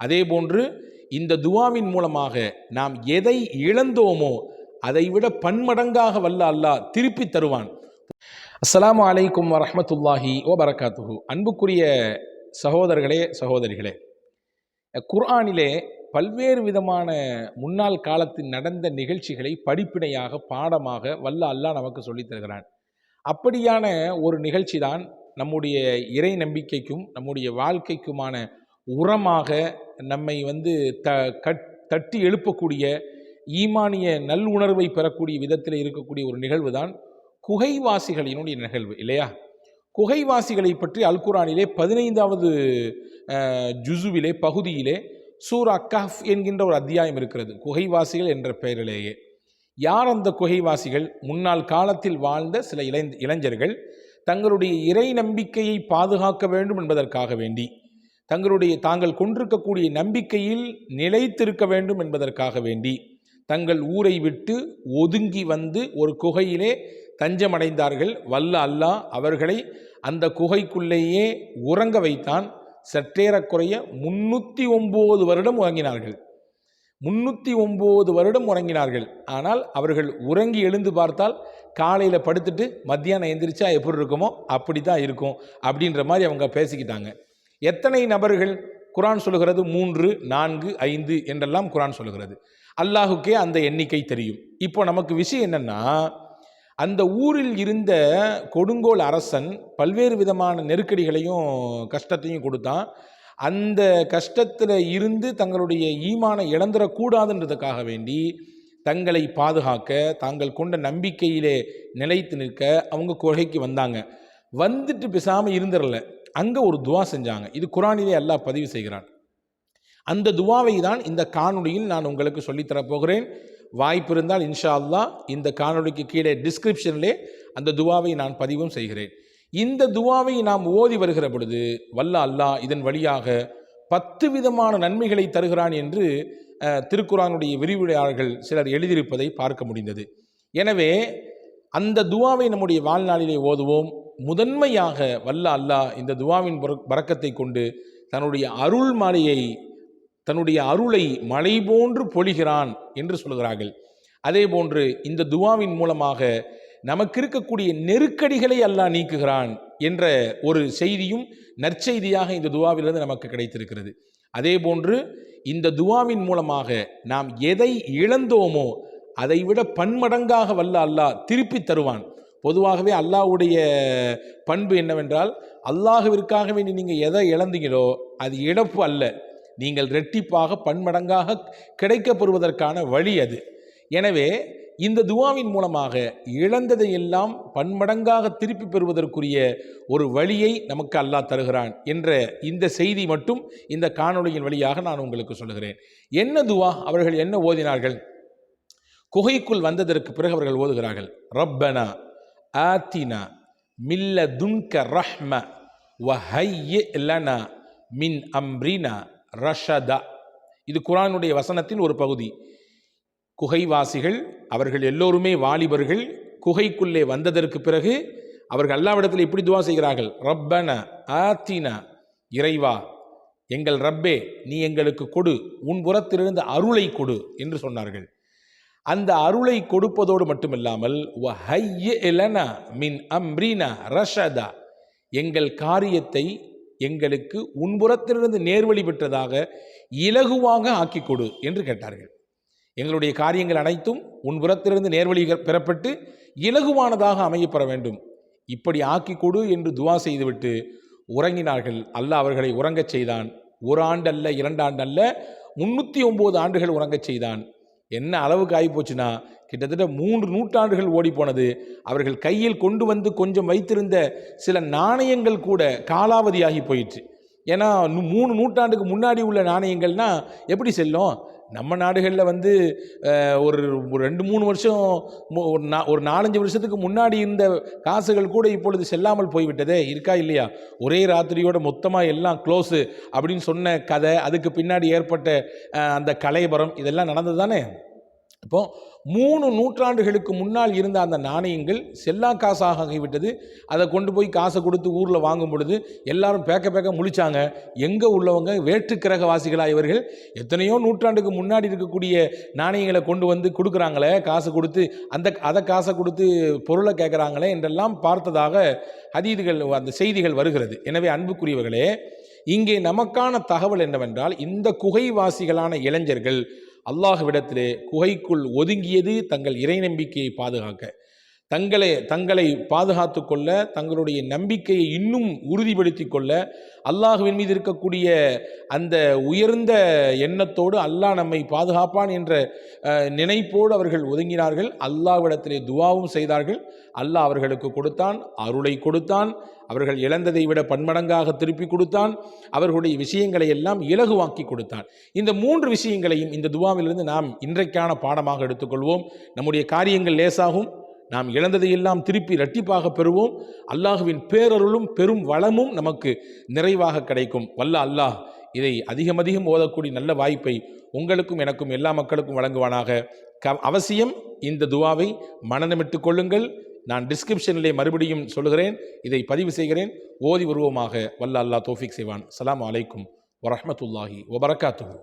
அதே போன்று இந்த துவாவின் மூலமாக நாம் எதை இழந்தோமோ அதை விட பன்மடங்காக வல்ல அல்லாஹ் திருப்பி தருவான். அஸ்லாம் அலைக்கும் வரமத்துல்லாஹி ஓ பரகாத்துஹு அன்புக்குரிய சகோதரர்களே சகோதரிகளே குர்ஆனிலே பல்வேறு விதமான முன்னாள் காலத்தில் நடந்த நிகழ்ச்சிகளை படிப்பினையாக பாடமாக வல்ல அல்லாஹ் நமக்கு சொல்லித் தருகிறான். அப்படியான ஒரு நிகழ்ச்சி தான் நம்முடைய இறை நம்பிக்கைக்கும் நம்முடைய வாழ்க்கைக்குமான உரமாக நம்மை வந்து த கட் தட்டி எழுப்பக்கூடிய ஈமானிய நல்லுணர்வை பெறக்கூடிய விதத்தில் இருக்கக்கூடிய ஒரு நிகழ்வு தான் குகைவாசிகளினுடைய நிகழ்வு இல்லையா? குகைவாசிகளை பற்றி அல்குரானிலே பதினைந்தாவது ஜுசுவிலே பகுதியிலே சூரா அக்காஃப் என்கின்ற ஒரு அத்தியாயம் இருக்கிறது குகைவாசிகள் என்ற பெயரிலேயே. யார் அந்த குகைவாசிகள்? முன்னாள் காலத்தில் வாழ்ந்த சில இளைஞர்கள் தங்களுடைய இறை நம்பிக்கையை பாதுகாக்க வேண்டும் என்பதற்காக வேண்டி. தங்களுடைய தாங்கள் கொண்டிருக்கக்கூடிய நம்பிக்கையில் நிலைத்திருக்க வேண்டும் என்பதற்காக வேண்டி தங்கள் ஊரை விட்டு ஒதுங்கி வந்து ஒரு குகையிலே தஞ்சமடைந்தார்கள். வல்ல அல்லாஹ் அவர்களை அந்த குகைக்குள்ளேயே உறங்க வைத்தான். சற்றேறக்குறைய முன்னூற்றி ஒம்பது வருடம் உறங்கினார்கள். முன்னூற்றி ஒம்பது வருடம் உறங்கினார்கள். ஆனால் அவர்கள் உறங்கி எழுந்து பார்த்தால் காலையில் படுத்துட்டு மத்தியானம் எந்திரிச்சா எப்படி இருக்குமோ அப்படி தான் இருக்கும். அப்படின்ற மாதிரி அவங்க பேசிக்கிட்டாங்க. எத்தனை நபர்கள் குரான் சொல்லுகிறது? மூன்று நான்கு ஐந்து என்றெல்லாம் குரான் சொல்லுகிறது. அல்லாஹுக்கே அந்த எண்ணிக்கை தெரியும். இப்போ நமக்கு விஷயம் என்னென்னா அந்த ஊரில் இருந்த கொடுங்கோல் அரசன் பல்வேறு விதமான நெருக்கடிகளையும் கஷ்டத்தையும் கொடுத்தான். அந்த கஷ்டத்தில் இருந்து தங்களுடைய ஈமானை இழந்துடக்கூடாதுன்றதுக்காக வேண்டி தங்களை பாதுகாக்க தாங்கள் கொண்ட நம்பிக்கையிலே நிலைத்து நிற்க அவங்க குகைக்கு வந்தாங்க. வந்துட்டு பேசாமல் இருந்துடல. அங்கே ஒரு துவா செஞ்சாங்க. இது குரானிலே அல்லாஹ் பதிவு செய்கிறான். அந்த துவாவை தான் இந்த காணொலியில் நான் உங்களுக்கு சொல்லித்தரப் போகிறேன். வாய்ப்பு இருந்தால் இன்ஷா அல்லா இந்த காணொலிக்கு கீழே டிஸ்கிரிப்ஷனிலே அந்த துவாவை நான் பதிவும் செய்கிறேன். இந்த துவாவை நாம் ஓதி வருகிற பொழுது வல்ல அல்லாஹ் இதன் வழியாக பத்து விதமான நன்மைகளை தருகிறான் என்று திருக்குறானுடைய விரிவுரையாளர்கள் சிலர் எழுதியிருப்பதை பார்க்க முடிந்தது. எனவே அந்த துவாவை நம்முடைய வாழ்நாளிலே ஓதுவோம். முதன்மையாக வல்ல அல்லாஹ் இந்த துவாவின் பறக்கத்தை கொண்டு தன்னுடைய அருள் மலையை தன்னுடைய அருளை மலை போன்று பொழிகிறான் என்று சொல்கிறார்கள். அதே போன்று இந்த துவாவின் மூலமாக நமக்கு இருக்கக்கூடிய நெருக்கடிகளை அல்லாஹ் நீக்குகிறான் என்ற ஒரு செய்தியும் நற்செய்தியாக இந்த துவாவிலிருந்து நமக்கு கிடைத்திருக்கிறது. அதே போன்று இந்த துவாவின் மூலமாக நாம் எதை இழந்தோமோ அதை விட பன்மடங்காக வல்ல அல்லாஹ் திருப்பி தருவான். பொதுவாகவே அல்லாஹ்வுடைய பண்பு என்னவென்றால் அல்லாஹுவிற்காக வேண்டி நீங்கள் எதை இழந்தீங்களோ அது இழப்பு அல்ல. நீங்கள் ரெட்டிப்பாக பன்மடங்காக கிடைக்கப்பெறுவதற்கான வழி அது. எனவே இந்த துவாவின் மூலமாக இழந்ததை எல்லாம் பன்மடங்காக திருப்பி பெறுவதற்குரிய ஒரு வழியை நமக்கு அல்லாஹ் தருகிறான் என்ற இந்த செய்தி மட்டும் இந்த காணொளியின் வழியாக நான் உங்களுக்கு சொல்லுகிறேன். என்ன துவா? அவர்கள் என்ன ஓதினார்கள்? குகைக்குள் வந்ததற்கு பிறகு அவர்கள் ஓதுகிறார்கள் ரப்பனா ஆத்தினா மில்ல துன்க ரஹ்ம வஹைய லனா மின் அம்ரினா ரஷதா. இது குரானுடைய வசனத்தின் ஒரு பகுதி. குகைவாசிகள் அவர்கள் எல்லோருமே வாலிபர்கள் குகைக்குள்ளே வந்ததற்கு பிறகு அவர்கள் அல்லாவிடத்தில் இப்படி துவா செய்கிறார்கள்? ரப்பன ஆத்தினா இறைவா எங்கள் ரப்பே நீ எங்களுக்கு கொடு உன் புறத்திலிருந்து அருளை கொடு என்று சொன்னார்கள். அந்த அருளை கொடுப்பதோடு மட்டுமில்லாமல் மின் அம்ரினா ரஷதா. எங்கள் காரியத்தை எங்களுக்கு உன்புறத்திலிருந்து நேர்வழி பெற்றதாக இலகுவாக ஆக்கி கொடு என்று கேட்டார்கள். எங்களுடைய காரியங்கள் அனைத்தும் உன்புறத்திலிருந்து நேர்வழி பெறப்பட்டு இலகுவானதாக அமையப்பெற வேண்டும். இப்படி ஆக்கி கொடு என்று துவா செய்துவிட்டு உறங்கினார்கள். அல்லாஹ் அவர்களை உறங்கச் செய்தான். ஒரு ஆண்டு அல்ல இரண்டு ஆண்டு அல்ல முன்னூற்றி ஒம்பது ஆண்டுகள் உறங்கச் செய்தான். என்ன அளவுக்கு ஆகி போச்சுன்னா கிட்டத்தட்ட மூன்று நூற்றாண்டுகள் ஓடி போனது அவர்கள் கையில் கொண்டு வந்து கொஞ்சம் வைத்திருந்த சில நாணயங்கள் கூட காலாவதியாகி போயிற்று. ஏன்னா மூணு நூற்றாண்டுக்கு முன்னாடி உள்ள நாணயங்கள்னா எப்படி செல்லும்? நம்ம நாடுகளில் வந்து ஒரு ரெண்டு மூணு வருஷம் ஒரு நா ஒரு நாலஞ்சு வருஷத்துக்கு முன்னாடி இருந்த காசுகள் கூட இப்பொழுது செல்லாமல் போய்விட்டதே இருக்கா இல்லையா? ஒரே ராத்திரியோட மொத்தமாக எல்லாம் க்ளோஸு அப்படின்னு சொன்ன கதை அதுக்கு பின்னாடி ஏற்பட்ட அந்த கலைபரம் இதெல்லாம் நடந்தது தானே? அப்போ மூணு நூற்றாண்டுகளுக்கு முன்னால் இருந்த அந்த நாணயங்கள் செல்லா காசாக ஆகிவிட்டது அதை கொண்டு போய் காசை கொடுத்து ஊரில் வாங்கும் பொழுது எல்லாரும் பேக்க பேக்க முழிச்சாங்க. எங்கே உள்ளவங்க வேற்றுக்கிரகவாசிகளா இவர்கள்? எத்தனையோ நூற்றாண்டுக்கு முன்னாடி இருக்கக்கூடிய நாணயங்களை கொண்டு வந்து கொடுக்குறாங்களே காசு கொடுத்து அந்த அதை காசை கொடுத்து பொருளை கேட்குறாங்களே என்றெல்லாம் பார்த்ததாக அதீதிகள் அந்த செய்திகள் வருகிறது. எனவே அன்புக்குரியவர்களே இங்கே நமக்கான தகவல் என்னவென்றால் இந்த குகைவாசிகளான இளைஞர்கள் அல்லாஹ்விடத்திலே குகைக்குள் ஒதுங்கியது தங்கள் இறை நம்பிக்கையை பாதுகாக்க. தங்களை தங்களை பாதுகாத்து கொள்ள தங்களுடைய நம்பிக்கையை இன்னும் உறுதிப்படுத்தி கொள்ள அல்லாஹுவின் மீது இருக்கக்கூடிய அந்த உயர்ந்த எண்ணத்தோடு அல்லாஹ் நம்மை பாதுகாப்பான் என்ற நினைப்போடு அவர்கள் ஒதுங்கினார்கள். அல்லாஹ்விடத்திலே துவாவும் செய்தார்கள். அல்லாஹ் அவர்களுக்கு கொடுத்தான் அருளை கொடுத்தான். அவர்கள் இழந்ததை விட பன்மடங்காக திருப்பி கொடுத்தான். அவர்களுடைய விஷயங்களை எல்லாம் இலகுவாக்கி கொடுத்தான். இந்த மூன்று விஷயங்களையும் இந்த துவாவிலிருந்து நாம் இன்றைக்கான பாடமாக எடுத்துக்கொள்வோம். நம்முடைய காரியங்கள் லேசாகும். நாம் இழந்ததையெல்லாம் திருப்பி இரட்டிப்பாக பெறுவோம். அல்லாஹுவின் பேரருளும் பெரும் வளமும் நமக்கு நிறைவாக கிடைக்கும். வல்ல அல்லாஹ் இதை அதிகம் அதிகம் ஓதக்கூடிய நல்ல வாய்ப்பை உங்களுக்கும் எனக்கும் எல்லா மக்களுக்கும் வழங்குவானாக. க அவசியம் இந்த துவாவை மனநமிட்டு கொள்ளுங்கள். நான் டிஸ்கிரிப்ஷனிலே மறுபடியும் சொல்லுகிறேன். இதை பதிவு செய்கிறேன். ஓதி உருவமாக வல்ல அல்லாஹ் தோஃபிக் செய்வான். சலாம் அலைக்கும் வரமத்துல்லாஹி வபரகாத்துஹு.